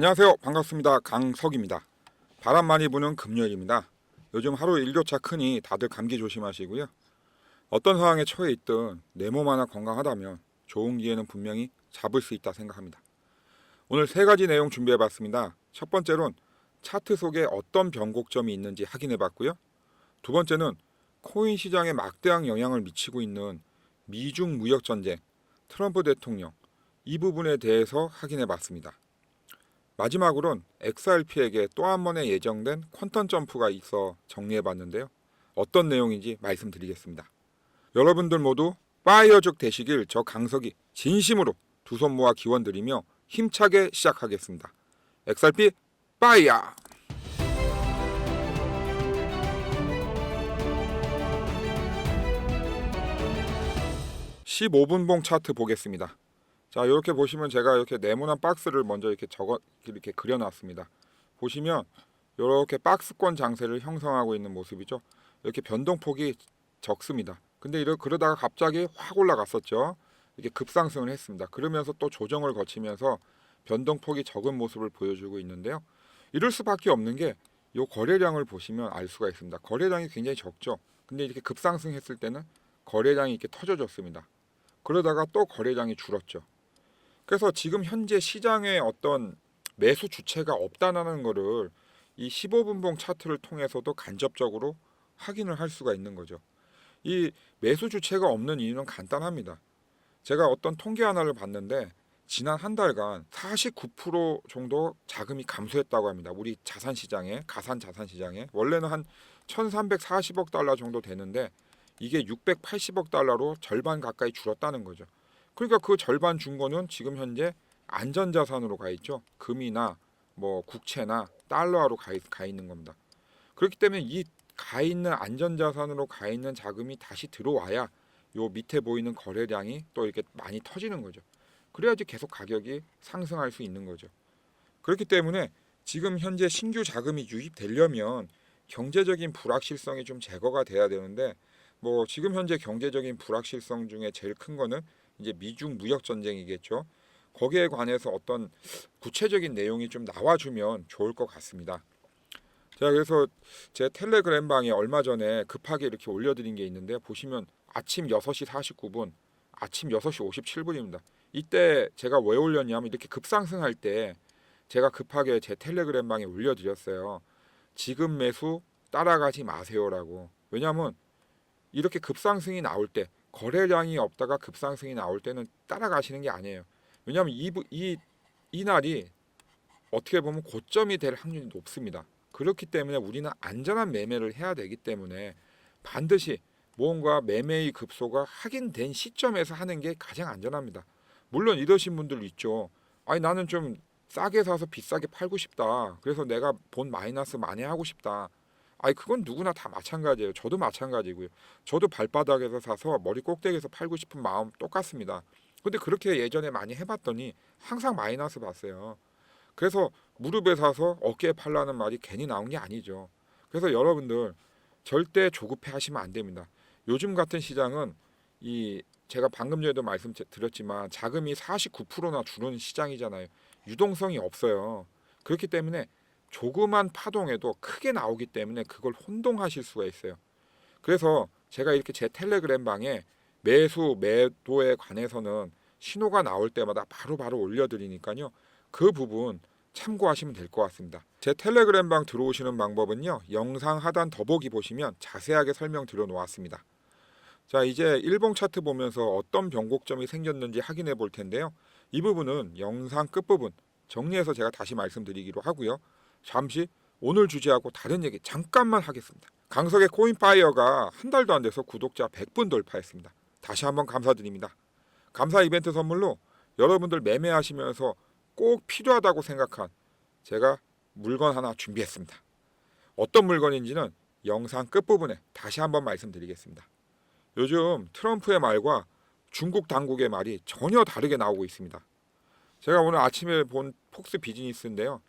안녕하세요. 반갑습니다. 강석입니다. 바람 많이 부는 금요일입니다. 요즘 하루 일교차 크니 다들 감기 조심하시고요. 어떤 상황에 처해 있든 내 몸 하나 건강하다면 좋은 기회는 분명히 잡을 수 있다 생각합니다. 오늘 세 가지 내용 준비해 봤습니다. 첫 번째로는 차트 속에 어떤 변곡점이 있는지 확인해 봤고요. 두 번째는 코인 시장에 막대한 영향을 미치고 있는 미중 무역 전쟁, 트럼프 대통령 이 부분에 대해서 확인해 봤습니다. 마지막으론 XRP에게 또 한 번의 예정된 퀀텀 점프가 있어 정리해 봤는데요. 어떤 내용인지 말씀드리겠습니다. 여러분들 모두 파이어족 되시길 저 강석이 진심으로 두 손 모아 기원드리며 힘차게 시작하겠습니다. XRP 파이어! 15분봉 차트 보겠습니다. 자, 이렇게 보시면 제가 이렇게 네모난 박스를 먼저 이렇게 적어 이렇게 그려놨습니다. 보시면 이렇게 박스권 장세를 형성하고 있는 모습이죠. 이렇게 변동폭이 적습니다. 근데 이러 그러다가 갑자기 확 올라갔었죠. 이렇게 급상승을 했습니다. 그러면서 또 조정을 거치면서 변동폭이 적은 모습을 보여주고 있는데요. 이럴 수밖에 없는 게이 거래량을 보시면 알 수가 있습니다. 거래량이 굉장히 적죠. 근데 이렇게 급상승했을 때는 거래량이 이렇게 터져졌습니다. 그러다가 또 거래량이 줄었죠. 그래서 지금 현재 시장에 어떤 매수 주체가 없다는 거를 이 15분봉 차트를 통해서도 간접적으로 확인을 할 수가 있는 거죠. 이 매수 주체가 없는 이유는 간단합니다. 제가 어떤 통계 하나를 봤는데 지난 한 달간 49% 정도 자금이 감소했다고 합니다. 우리 자산 시장에 가산 자산 시장에 원래는 한 1,340억 달러 정도 되는데 이게 680억 달러로 절반 가까이 줄었다는 거죠. 그러니까 그 절반 준 거는 지금 현재 안전자산으로 가 있죠. 금이나 뭐 국채나 달러로 가, 있, 가 있는 겁니다. 그렇기 때문에 이 가 있는 안전자산으로 가 있는 자금이 다시 들어와야 요 밑에 보이는 거래량이 또 이렇게 많이 터지는 거죠. 그래야지 계속 가격이 상승할 수 있는 거죠. 그렇기 때문에 지금 현재 신규 자금이 유입되려면 경제적인 불확실성이 좀 제거가 돼야 되는데 뭐 지금 현재 경제적인 불확실성 중에 제일 큰 거는 이제 미중 무역 전쟁이겠죠. 거기에 관해서 어떤 구체적인 내용이 좀 나와주면 좋을 것 같습니다. 자 그래서 제 텔레그램 방에 얼마 전에 급하게 이렇게 올려드린 게 있는데 보시면 아침 6시 49분, 아침 6시 57분입니다. 이때 제가 왜 올렸냐면 이렇게 급상승할 때 제가 급하게 제 텔레그램 방에 올려드렸어요. 지금 매수 따라가지 마세요라고. 왜냐하면 이렇게 급상승이 나올 때 거래량이 없다가 급상승이 나올 때는 따라가시는 게 아니에요. 왜냐하면 이, 부- 이, 이 날이 어떻게 보면 고점이 될 확률이 높습니다. 그렇기 때문에 우리는 안전한 매매를 해야 되기 때문에 반드시 무언가 매매의 급소가 확인된 시점에서 하는 게 가장 안전합니다. 물론 이러신 분들 있죠. 아니 나는 좀 싸게 사서 비싸게 팔고 싶다. 그래서 내가 본 마이너스 많이 하고 싶다. 아니 그건 누구나 다 마찬가지예요. 저도 마찬가지고요. 저도 발바닥에서 사서 머리 꼭대기에서 팔고 싶은 마음 똑같습니다. 근데 그렇게 예전에 많이 해봤더니 항상 마이너스 봤어요. 그래서 무릎에 사서 어깨에 팔라는 말이 괜히 나온 게 아니죠. 그래서 여러분들 절대 조급해 하시면 안 됩니다. 요즘 같은 시장은 이 제가 방금 전에도 말씀드렸지만 자금이 49%나 줄은 시장이잖아요. 유동성이 없어요. 그렇기 때문에 조그만 파동에도 크게 나오기 때문에 그걸 혼동하실 수가 있어요. 그래서 제가 이렇게 제 텔레그램 방에 매수 매도에 관해서는 신호가 나올 때마다 바로 바로 올려드리니까요. 그 부분 참고하시면 될 것 같습니다. 제 텔레그램 방 들어오시는 방법은요. 영상 하단 더보기 보시면 자세하게 설명드려 놓았습니다. 자 이제 일봉 차트 보면서 어떤 변곡점이 생겼는지 확인해 볼 텐데요. 이 부분은 영상 끝부분 정리해서 제가 다시 말씀드리기로 하고요. 잠시 오늘 주제하고 다른 얘기 잠깐만 하겠습니다. 강석의 코인파이어가 한 달도 안 돼서 구독자 100분 돌파했습니다. 다시 한번 감사드립니다. 감사 이벤트 선물로 여러분들 매매하시면서 꼭 필요하다고 생각한 제가 물건 하나 준비했습니다. 어떤 물건인지는 영상 끝부분에 다시 한번 말씀드리겠습니다. 요즘 트럼프의 말과 중국 당국의 말이 전혀 다르게 나오고 있습니다. 제가 오늘 아침에 본 폭스 비즈니스인데요.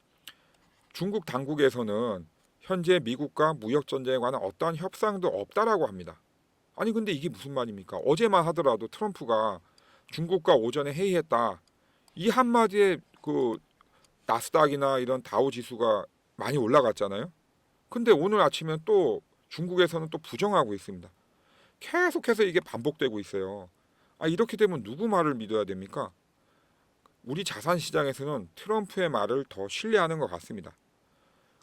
중국 당국에서는 현재 미국과 무역 전쟁에 관한 어떠한 협상도 없다라고 합니다. 아니 근데 이게 무슨 말입니까? 어제만 하더라도 트럼프가 중국과 오전에 회의했다. 이 한마디에 그 나스닥이나 이런 다우 지수가 많이 올라갔잖아요. 근데 오늘 아침에 또 중국에서는 또 부정하고 있습니다. 계속해서 이게 반복되고 있어요. 아 이렇게 되면 누구 말을 믿어야 됩니까? 우리 자산 시장에서는 트럼프의 말을 더 신뢰하는 것 같습니다.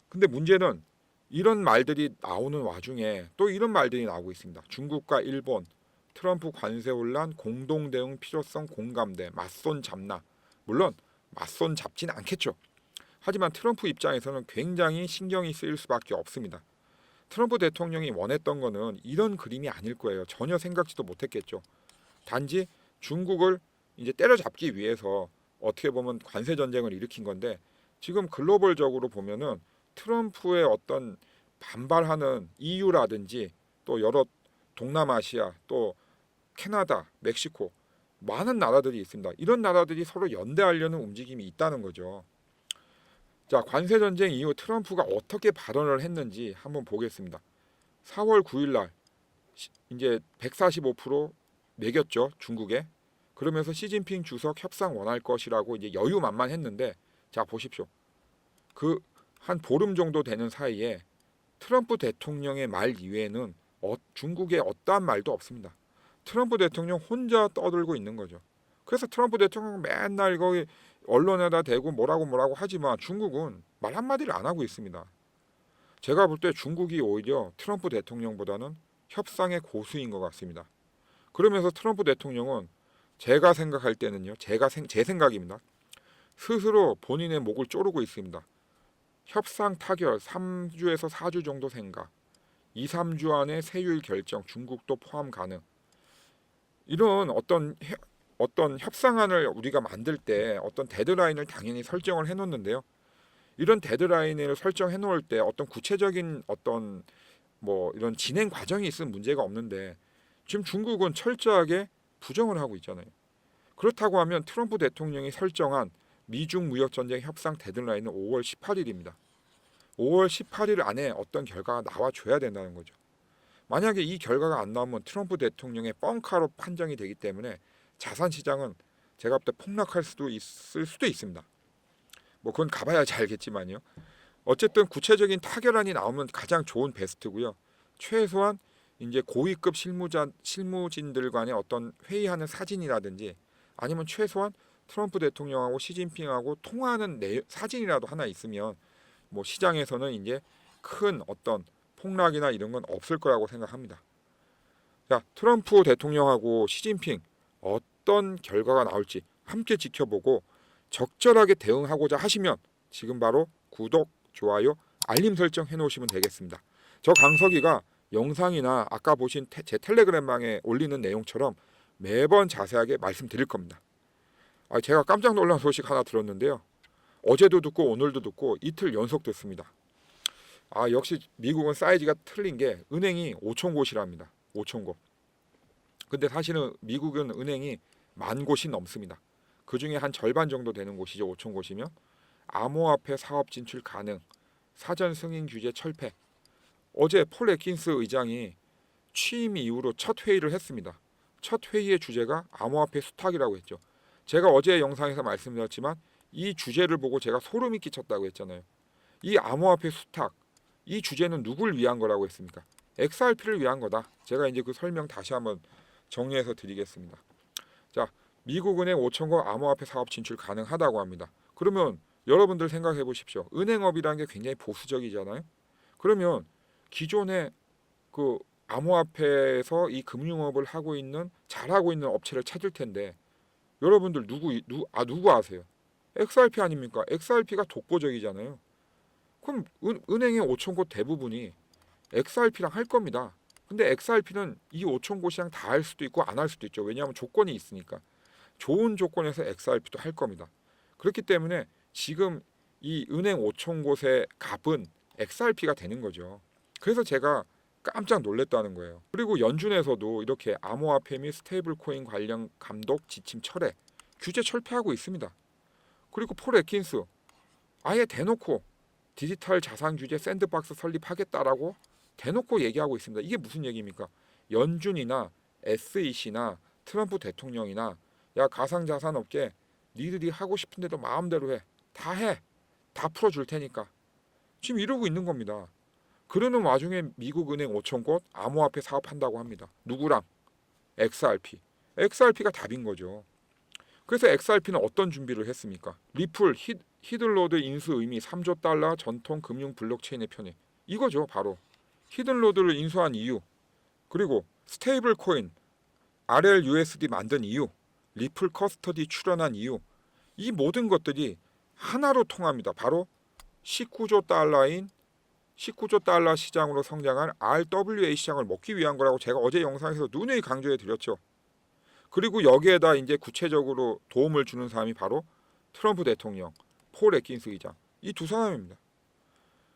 근데 문제는 이런 말들이 나오는 와중에 또 이런 말들이 나오고 있습니다. 중국과 일본 트럼프 관세 혼란 공동 대응 필요성 공감대 맞손 잡나 물론 맞손 잡진 않겠죠. 하지만 트럼프 입장에서는 굉장히 신경이 쓰일 수밖에 없습니다. 트럼프 대통령이 원했던 거는 이런 그림이 아닐 거예요. 전혀 생각지도 못했겠죠. 단지 중국을 이제 때려잡기 위해서 어떻게 보면 관세 전쟁을 일으킨 건데 지금 글로벌적으로 보면은 트럼프의 어떤 반발하는 EU라든지 또 여러 동남아시아 또 캐나다, 멕시코 많은 나라들이 있습니다. 이런 나라들이 서로 연대하려는 움직임이 있다는 거죠. 자, 관세 전쟁 이후 트럼프가 어떻게 발언을 했는지 한번 보겠습니다. 4월 9일 날 시- 이제 145% 매겼죠, 중국에. 그러면서 시진핑 주석 협상 원할 것이라고 이제 여유만만 했는데 자, 보십시오. 그 한 보름 정도 되는 사이에 트럼프 대통령의 말 이외에는 어, 중국의 어떠한 말도 없습니다. 트럼프 대통령 혼자 떠들고 있는 거죠. 그래서 트럼프 대통령 맨날 거기 언론에다 대고 뭐라고 뭐라고 하지만 중국은 말 한마디를 안 하고 있습니다. 제가 볼 때 중국이 오히려 트럼프 대통령보다는 협상의 고수인 것 같습니다. 그러면서 트럼프 대통령은 제가 생각할 때는요, 제가 생, 제 생각입니다. 스스로 본인의 목을 조르고 있습니다. 협상 타결 3주에서 4주 정도 생각. 2, 3주 안에 세율 결정 중국도 포함 가능. 이런 어떤 해- 어떤 협상안을 우리가 만들 때 어떤 데드라인을 당연히 설정을 해 놓는데요. 이런 데드라인을 설정해 놓을 때 어떤 구체적인 어떤 뭐 이런 진행 과정이 있으면 문제가 없는데 지금 중국은 철저하게 부정을 하고 있잖아요. 그렇다고 하면 트럼프 대통령이 설정한 미중 무역 전쟁 협상 데드라인은 5월 18일입니다. 5월 18일 안에 어떤 결과가 나와 줘야 된다는 거죠. 만약에 이 결과가 안 나오면 트럼프 대통령의 뻥카로 판정이 되기 때문에 자산 시장은 제가 볼 때 폭락할 수도 있을 수도 있습니다. 뭐 그건 가봐야지 알겠지만요. 어쨌든 구체적인 타결안이 나오면 가장 좋은 베스트고요. 최소한 이제 고위급 실무자 실무진들 간의 어떤 회의하는 사진이라든지 아니면 최소한 트럼프 대통령하고 시진핑하고 통화하는 내, 사진이라도 하나 있으면 뭐 시장에서는 이제 큰 어떤 폭락이나 이런 건 없을 거라고 생각합니다. 자, 트럼프 대통령하고 시진핑 어떤 결과가 나올지 함께 지켜보고 적절하게 대응하고자 하시면 지금 바로 구독, 좋아요, 알림 설정 해 놓으시면 되겠습니다. 저 강석이가 영상이나 아까 보신 테- 제 텔레그램방에 올리는 내용처럼 매번 자세하게 말씀드릴 겁니다. 아, 제가 깜짝 놀란 소식 하나 들었는데요. 어제도 듣고 오늘도 듣고 이틀 연속 듣습니다. 아 역시 미국은 사이즈가 틀린 게 은행이 5천 곳이랍니다. 5천 곳. 근데 사실은 미국은 은행이 만 곳이 넘습니다. 그 중에 한 절반 정도 되는 곳이죠. 5천 곳이면 암호화폐 사업 진출 가능, 사전 승인 규제 철폐. 어제 폴 에킨스 의장이 취임 이후로 첫 회의를 했습니다. 첫 회의의 주제가 암호화폐 수탁이라고 했죠. 제가 어제 영상에서 말씀드렸지만 이 주제를 보고 제가 소름이 끼쳤다고 했잖아요. 이 암호화폐 수탁 이 주제는 누굴 위한 거라고 했습니까? XRP를 위한 거다. 제가 이제 그 설명 다시 한번 정리해서 드리겠습니다. 자, 미국 은행 5천거 암호화폐 사업 진출 가능하다고 합니다. 그러면 여러분들 생각해 보십시오. 은행업이라는 게 굉장히 보수적이잖아요. 그러면 기존의 그 암호화폐에서 이 금융업을 하고 있는 잘하고 있는 업체를 찾을 텐데 여러분들 누구 누, 아 누구 아세요? XRP 아닙니까? XRP가 독보적이잖아요. 그럼 은, 은행의 5천 곳 대부분이 XRP랑 할 겁니다. 근데 XRP는 이 5천 곳이랑 다 할 수도 있고 안 할 수도 있죠. 왜냐하면 조건이 있으니까. 좋은 조건에서 XRP도 할 겁니다. 그렇기 때문에 지금 이 은행 5천 곳의 값은 XRP가 되는 거죠. 그래서 제가 깜짝 놀랐다는 거예요. 그리고 연준에서도 이렇게 암호화폐 및 스테이블 코인 관련 감독 지침 철회, 규제 철폐하고 있습니다. 그리고 폴 에킨스 아예 대놓고 디지털 자산 규제 샌드박스 설립하겠다라고 대놓고 얘기하고 있습니다. 이게 무슨 얘기입니까? 연준이나 SEC나 트럼프 대통령이나 야 가상 자산 업계 니들이 하고 싶은 대로 마음대로 해. 다 해. 다 풀어 줄 테니까 지금 이러고 있는 겁니다. 그러는 와중에 미국 은행 5천 곳 암호화폐 사업한다고 합니다. 누구랑? XRP. XRP가 답인 거죠. 그래서 XRP는 어떤 준비를 했습니까? 리플, 히, 히든로드 인수 의미 3조 달러 전통 금융 블록체인의 편에 이거죠, 바로. 히든로드를 인수한 이유. 그리고 스테이블 코인 RLUSD 만든 이유. 리플 커스터디 출연한 이유. 이 모든 것들이 하나로 통합니다. 바로 19조 달러인 19조 달러 시장으로 성장한 RWA 시장을 먹기 위한 거라고 제가 어제 영상에서 누누이 강조해 드렸죠. 그리고 여기에다 이제 구체적으로 도움을 주는 사람이 바로 트럼프 대통령, 폴 애킨스 의장 이 두 사람입니다.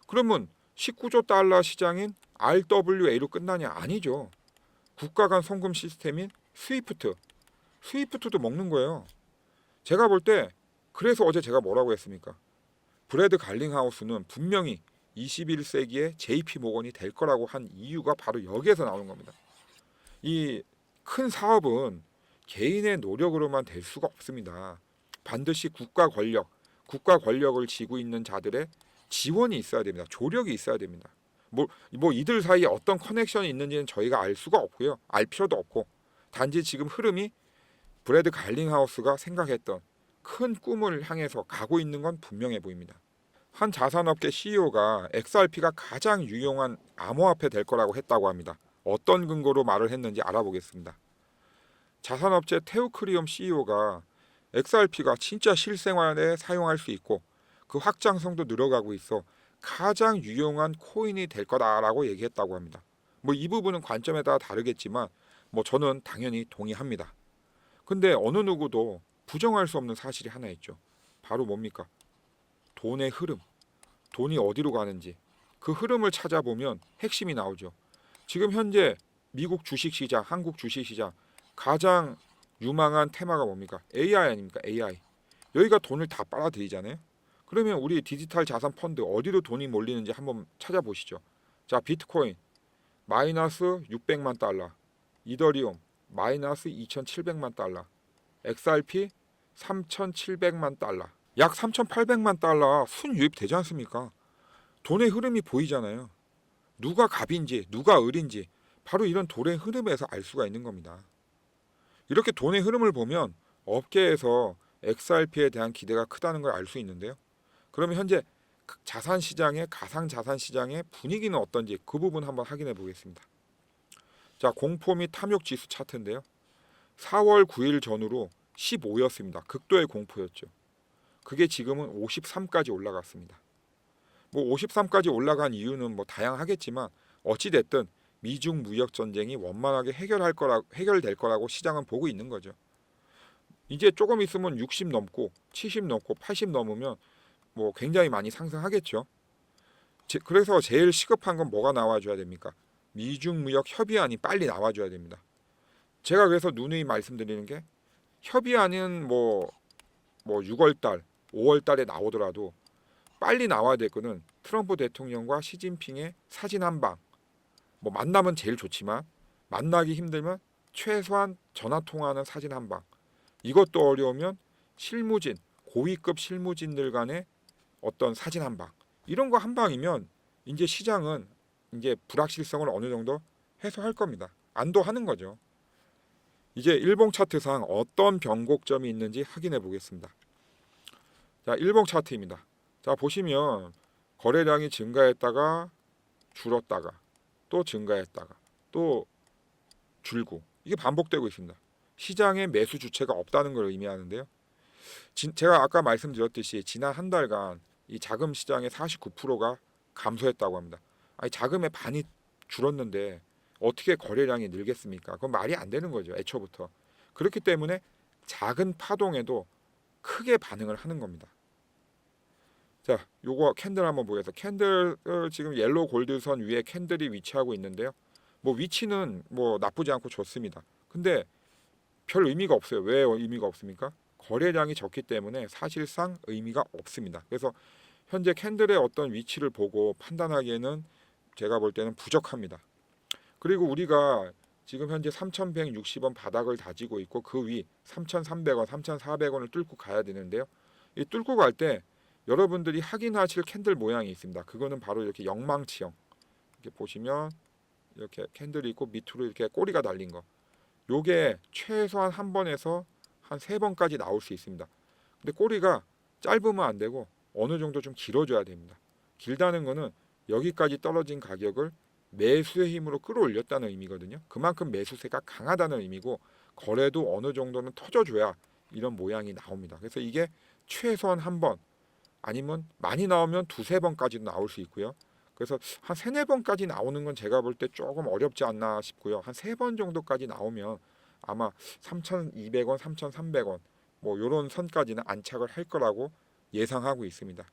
그러면 19조 달러 시장인 RWA로 끝나냐 아니죠. 국가 간 송금 시스템인 스위프트, 스위프트도 먹는 거예요. 제가 볼 때 그래서 어제 제가 뭐라고 했습니까? 브래드 갈링하우스는 분명히 21세기의 JP 모건이 될 거라고 한 이유가 바로 여기에서 나오는 겁니다. 이 큰 사업은 개인의 노력으로만 될 수가 없습니다. 반드시 국가 권력, 국가 권력을 쥐고 있는 자들의 지원이 있어야 됩니다. 조력이 있어야 됩니다. 뭐, 뭐 이들 사이에 어떤 커넥션이 있는지는 저희가 알 수가 없고요. 알 필요도 없고 단지 지금 흐름이 브래드 갈링하우스가 생각했던 큰 꿈을 향해서 가고 있는 건 분명해 보입니다. 한 자산업계 CEO가 XRP가 가장 유용한 암호화폐 될 거라고 했다고 합니다. 어떤 근거로 말을 했는지 알아보겠습니다. 자산업체 테우크리움 CEO가 XRP가 진짜 실생활에 사용할 수 있고 그 확장성도 늘어가고 있어 가장 유용한 코인이 될 거다라고 얘기했다고 합니다. 뭐 이 부분은 관점에 따라 다르겠지만 뭐 저는 당연히 동의합니다. 근데 어느 누구도 부정할 수 없는 사실이 하나 있죠. 바로 뭡니까? 돈의 흐름. 돈이 어디로 가는지 그 흐름을 찾아보면 핵심이 나오죠. 지금 현재 미국 주식 시장, 한국 주식 시장 가장 유망한 테마가 뭡니까? AI 아닙니까? AI. 여기가 돈을 다 빨아들이잖아요. 그러면 우리 디지털 자산 펀드 어디로 돈이 몰리는지 한번 찾아보시죠. 자, 비트코인 마이너스 600만 달러, 이더리움 마이너스 2,700만 달러, XRP 3,700만 달러, 약 3,800만 달러 순유입 되지 않습니까? 돈의 흐름이 보이잖아요. 누가 갑인지 누가 을인지 바로 이런 돈의 흐름에서 알 수가 있는 겁니다. 이렇게 돈의 흐름을 보면 업계에서 XRP에 대한 기대가 크다는 걸 알 수 있는데요. 그러면 현재 자산 시장의 가상 자산 시장의 분위기는 어떤지 그 부분 한번 확인해 보겠습니다. 자, 공포 및 탐욕 지수 차트인데요. 4월 9일 전후로 15였습니다. 극도의 공포였죠. 그게 지금은 53까지 올라갔습니다. 뭐 53까지 올라간 이유는 뭐 다양하겠지만 어찌 됐든 미중 무역 전쟁이 원만하게 해결할 거라 해결될 거라고 시장은 보고 있는 거죠. 이제 조금 있으면 60 넘고 70 넘고 80 넘으면 뭐 굉장히 많이 상승하겠죠. 제- 그래서 제일 시급한 건 뭐가 나와줘야 됩니까? 미중 무역 협의안이 빨리 나와줘야 됩니다. 제가 그래서 누누이 말씀드리는 게 협의안은 뭐뭐 6월 달, 5월 달에 나오더라도 빨리 나와야 될 거는 트럼프 대통령과 시진핑의 사진 한 방. 뭐 만나면 제일 좋지만 만나기 힘들면 최소한 전화 통화하는 사진 한 방. 이것도 어려우면 실무진, 고위급 실무진들 간의 어떤 사진 한 방. 이런 거 한 방이면 이제 시장은 이제 불확실성을 어느 정도 해소할 겁니다. 안도하는 거죠. 이제 일봉 차트상 어떤 변곡점이 있는지 확인해 보겠습니다. 자, 일봉 차트입니다. 자, 보시면 거래량이 증가했다가 줄었다가 또 증가했다가 또 줄고 이게 반복되고 있습니다. 시장에 매수 주체가 없다는 걸 의미하는데요. 진- 제가 아까 말씀드렸듯이 지난 한 달간 이 자금 시장의 49%가 감소했다고 합니다. 아니 자금의 반이 줄었는데 어떻게 거래량이 늘겠습니까? 그건 말이 안 되는 거죠. 애초부터. 그렇기 때문에 작은 파동에도 크게 반응을 하는 겁니다. 자, 요거 캔들 한번 보겠습니다. 캔들 어, 지금 옐로우 골드선 위에 캔들이 위치하고 있는데요. 뭐 위치는 뭐 나쁘지 않고 좋습니다. 근데 별 의미가 없어요. 왜 의미가 없습니까? 거래량이 적기 때문에 사실상 의미가 없습니다. 그래서 현재 캔들의 어떤 위치를 보고 판단하기에는 제가 볼 때는 부족합니다. 그리고 우리가 지금 현재 3,160원 바닥을 다지고 있고 그 위 3,300원, 3,400원을 뚫고 가야 되는데요. 이 뚫고 갈 때 여러분들이 확인하실 캔들 모양이 있습니다. 그거는 바로 이렇게 영망치형. 이렇게 보시면 이렇게 캔들이 있고 밑으로 이렇게 꼬리가 달린 거. 요게 최소한 한 번에서 한 세 번까지 나올 수 있습니다. 근데 꼬리가 짧으면 안 되고 어느 정도 좀 길어져야 됩니다. 길다는 거는 여기까지 떨어진 가격을 매수의 힘으로 끌어올렸다는 의미거든요. 그만큼 매수세가 강하다는 의미고 거래도 어느 정도는 터져줘야 이런 모양이 나옵니다. 그래서 이게 최소한 한 번 아니면 많이 나오면 두세 번까지도 나올 수 있고요. 그래서 한 세네 번까지 나오는 건 제가 볼 때 조금 어렵지 않나 싶고요. 한 세 번 정도까지 나오면 아마 3,200원, 3,300원 뭐 요런 선까지는 안착을 할 거라고 예상하고 있습니다.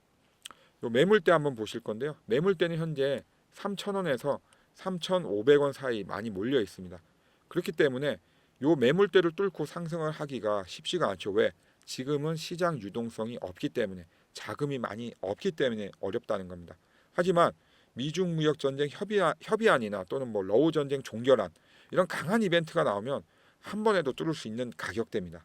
요 매물대 한번 보실 건데요. 매물대는 현재 3,000원에서 3,500원 사이 많이 몰려 있습니다. 그렇기 때문에 요 매물대를 뚫고 상승을 하기가 쉽지가 않죠. 왜? 지금은 시장 유동성이 없기 때문에 자금이 많이 없기 때문에 어렵다는 겁니다. 하지만 미중 무역 전쟁 협의안, 협의안 이나 또는 뭐 러우 전쟁 종결안 이런 강한 이벤트가 나오면 한 번에도 뚫을 수 있는 가격대입니다.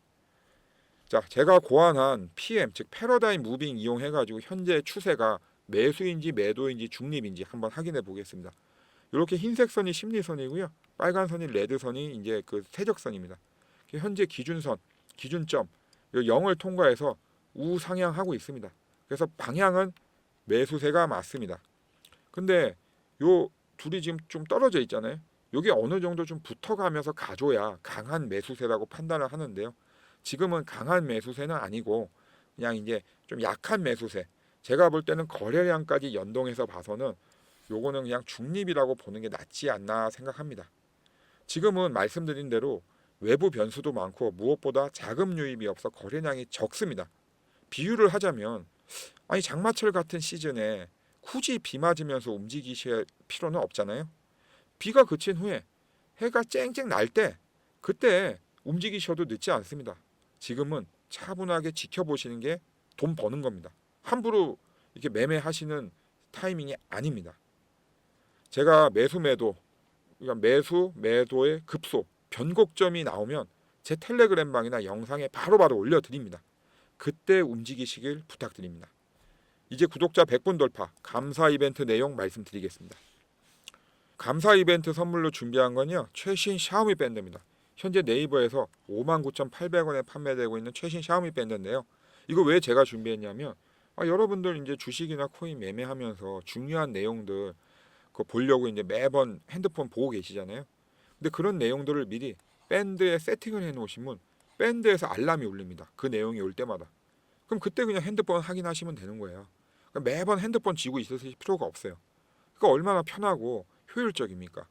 자, 제가 고안한 PM 즉 패러다임 무빙 이용해 가지고 현재 추세가 매수인지 매도인지 중립인지 한번 확인해 보겠습니다. 이렇게 흰색 선이 심리선이고요. 빨간 선이 레드 선이 이제 그 세적선입니다. 현재 기준선, 기준점 요 0을 통과해서 우상향하고 있습니다. 그래서 방향은 매수세가 맞습니다. 근데 요 둘이 지금 좀 떨어져 있잖아요. 요게 어느 정도 좀 붙어가면서 가줘야 강한 매수세라고 판단을 하는데요. 지금은 강한 매수세는 아니고 그냥 이제 좀 약한 매수세. 제가 볼 때는 거래량까지 연동해서 봐서는 요거는 그냥 중립이라고 보는 게 낫지 않나 생각합니다. 지금은 말씀드린 대로 외부 변수도 많고 무엇보다 자금 유입이 없어 거래량이 적습니다. 비유를 하자면 아니 장마철 같은 시즌에 굳이 비 맞으면서 움직이실 필요는 없잖아요. 비가 그친 후에 해가 쨍쨍 날 때 그때 움직이셔도 늦지 않습니다. 지금은 차분하게 지켜보시는 게 돈 버는 겁니다. 함부로 이렇게 매매하시는 타이밍이 아닙니다. 제가 매수 매도 그러니까 매수 매도의 급소 변곡점이 나오면 제 텔레그램 방이나 영상에 바로 바로 올려드립니다. 그때 움직이시길 부탁드립니다. 이제 구독자 100분 돌파 감사 이벤트 내용 말씀드리겠습니다. 감사 이벤트 선물로 준비한 건요 최신 샤오미 밴드입니다. 현재 네이버에서 59,800원에 판매되고 있는 최신 샤오미 밴드인데요. 이거 왜 제가 준비했냐면 아, 여러분들 이제 주식이나 코인 매매하면서 중요한 내용들 그 보려고 이제 매번 핸드폰 보고 계시잖아요. 근데 그런 내용들을 미리 밴드에 세팅을 해 놓으시면 밴드에서 알람이 울립니다. 그 내용이 올 때마다. 그럼 그때 그냥 핸드폰 확인하시면 되는 거예요. 그러니까 매번 핸드폰 쥐고 있으실 필요가 없어요. 그러니까 얼마나 편하고 효율적입니까?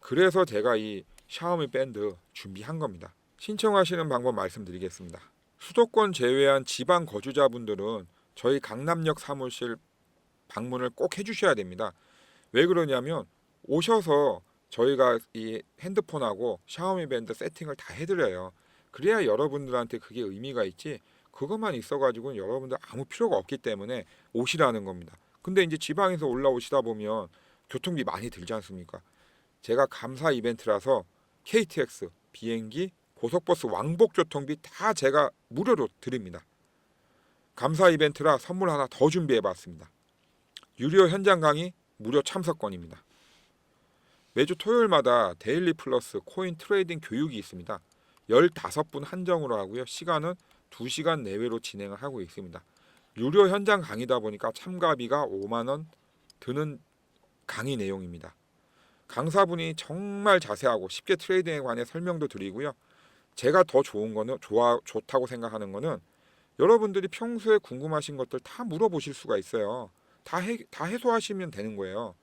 그래서 제가 이 샤오미 밴드 준비한 겁니다. 신청하시는 방법 말씀드리겠습니다. 수도권 제외한 지방 거주자분들은 저희 강남역 사무실 방문을 꼭 해주셔야 됩니다. 왜 그러냐면 오셔서 저희가 이 핸드폰하고 샤오미 밴드 세팅을 다 해드려요. 그래야 여러분들한테 그게 의미가 있지. 그것만 있어가지고는 여러분들 아무 필요가 없기 때문에 오시라는 겁니다. 근데 이제 지방에서 올라오시다 보면 교통비 많이 들지 않습니까? 제가 감사 이벤트라서 KTX, 비행기, 고속버스 왕복 교통비 다 제가 무료로 드립니다. 감사 이벤트라 선물 하나 더 준비해 봤습니다. 유료 현장 강의 무료 참석권입니다. 매주 토요일마다 데일리 플러스 코인 트레이딩 교육이 있습니다. 15분 한정으로 하고요. 시간은 2시간 내외로 진행을 하고 있습니다. 유료 현장 강의다 보니까 참가비가 5만 원 드는 강의 내용입니다. 강사분이 정말 자세하고 쉽게 트레이딩에 관해 설명도 드리고요. 제가 더 좋은 거는 좋아 좋다고 생각하는 거는 여러분들이 평소에 궁금하신 것들 다 물어보실 수가 있어요. 다, 해, 다 해소하시면 되는 거예요.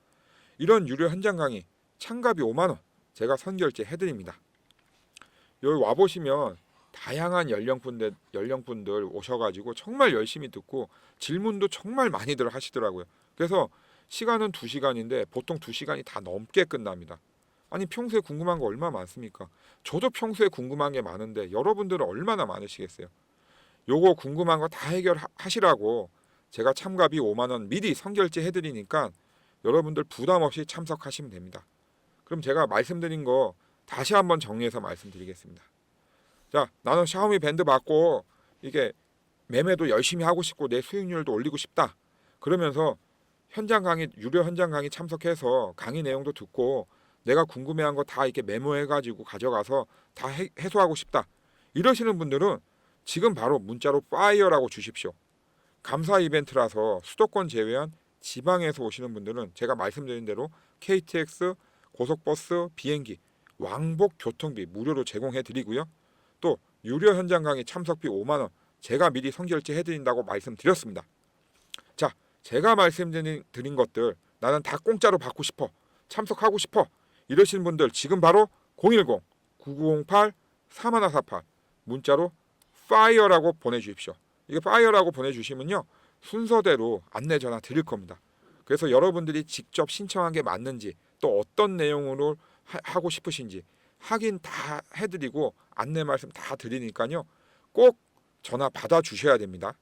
이런 유료 현장 강의 참가비 5만 원 제가 선결제 해드립니다. 여기 와 보시면 다양한 연령분들 연령분들 오셔가지고 정말 열심히 듣고 질문도 정말 많이들 하시더라고요. 그래서 시간은 2 시간인데 보통 2 시간이 다 넘게 끝납니다. 아니 평소에 궁금한 거 얼마 많습니까? 저도 평소에 궁금한 게 많은데 여러분들은 얼마나 많으시겠어요? 요거 궁금한 거 다 해결하시라고 제가 참가비 5만 원 미리 선결제 해드리니까 여러분들 부담 없이 참석하시면 됩니다. 그럼 제가 말씀드린 거 다시 한번 정리해서 말씀드리겠습니다. 자, 나는 샤오미 밴드 받고 이게 매매도 열심히 하고 싶고 내 수익률도 올리고 싶다. 그러면서 현장 강의 유료 현장 강의 참석해서 강의 내용도 듣고 내가 궁금해한 거 다 이렇게 메모해 가지고 가져가서 다 해, 해소하고 싶다. 이러시는 분들은 지금 바로 문자로 파이어라고 주십시오. 감사 이벤트라서 수도권 제외한 지방에서 오시는 분들은 제가 말씀드린 대로 KTX, 고속버스, 비행기, 왕복 교통비 무료로 제공해 드리고요. 또 유료 현장 강의 참석비 5만 원 제가 미리 선결제 해 드린다고 말씀드렸습니다. 자, 제가 말씀드린 드린 것들 나는 다 공짜로 받고 싶어. 참석하고 싶어. 이러신 분들 지금 바로 010 9908 3148 문자로 파이어라고 보내 주십시오. 이게 파이어라고 보내 주시면요. 순서대로 안내 전화 드릴 겁니다. 그래서 여러분들이 직접 신청한 게 맞는지 또 어떤 내용으로 하, 하고 싶으신지 확인 다 해드리고 안내 말씀 다 드리니까요. 꼭 전화 받아 주셔야 됩니다.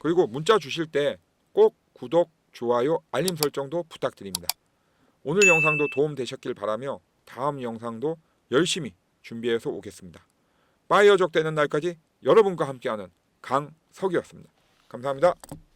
그리고 문자 주실 때 꼭 구독, 좋아요, 알림 설정도 부탁드립니다. 오늘 영상도 도움 되셨길 바라며 다음 영상도 열심히 준비해서 오겠습니다. 바이어족 되는 날까지 여러분과 함께하는 강석이었습니다. 감사합니다.